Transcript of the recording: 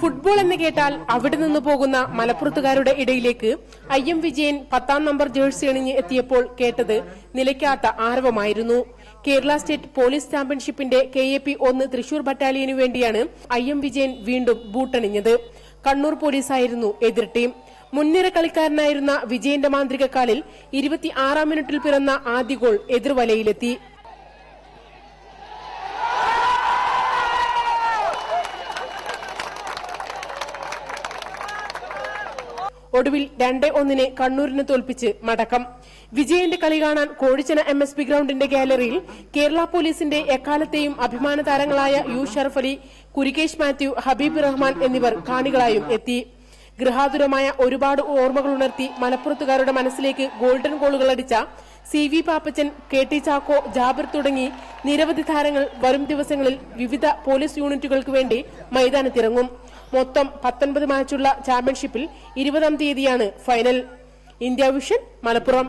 Football എന്ന് കേട്ടാൽ അവിടെ നിന്ന് പോകുന്ന മലപ്പുറത്തുകാരുടെ ഇടയിലേക്ക് ഐ എം വിജയൻ പത്താം നമ്പർ ജേഴ്സി അണിഞ്ഞ് എത്തിയപ്പോൾ കേട്ടത് നിലയ്ക്കാത്ത ആരവമായിരുന്നു. കേരള സ്റ്റേറ്റ് പോലീസ് ചാമ്പ്യൻഷിപ്പിന്റെ കെ എ പി ഒന്ന് തൃശൂർ ബറ്റാലിയനു വേണ്ടിയാണ് ഐ എം വിജയൻ വീണ്ടും ബൂട്ടണിഞ്ഞത്. കണ്ണൂർ പോലീസായിരുന്നു എതിർ ടീം. മുൻനിര കളിക്കാരനായിരുന്ന വിജയന്റെ മാന്ത്രികക്കാലിൽ ഇരുപത്തി ആറാം മിനിറ്റിൽ പിറന്ന ആദ്യ ഗോൾ എതിർവലയിലെത്തി. ഒടുവിൽ രണ്ട് ഒന്നിന് കണ്ണൂരിനെ തോൽപ്പിച്ച് മടക്കം. വിജയന്റെ കളി കാണാൻ കോഴിച്ചന എം എസ് പി ഗ്രൌണ്ടിന്റെ ഗാലറിയിൽ കേരള പോലീസിന്റെ എക്കാലത്തെയും അഭിമാന താരങ്ങളായ യു ഷറഫ് അലി കുരികേഷ് മാത്യു ഹബീബ് റഹ്മാൻ എന്നിവർ കാണികളായും എത്തി. ഗൃഹാതുരമായ ഒരുപാട് ഓർമ്മകൾ ഉണർത്തി മലപ്പുറത്തുകാരുടെ മനസ്സിലേക്ക് ഗോൾഡൻ ഗോളുകൾ അടിച്ച C V Pappachan K T Chacko Jabir തുടങ്ങി നിരവധി താരങ്ങൾ വരും ദിവസങ്ങളിൽ വിവിധ പോലീസ് യൂണിറ്റുകൾക്ക് വേണ്ടി മൈതാനത്തിറങ്ങും. മൊത്തം പത്തൊൻപത് മാച്ചുള്ള ചാമ്പ്യൻഷിപ്പിൽ ഇരുപതാം തീയതിയാണ് ഫൈനൽ ഇന്ത്യ വിഷൻ മലപ്പുറം.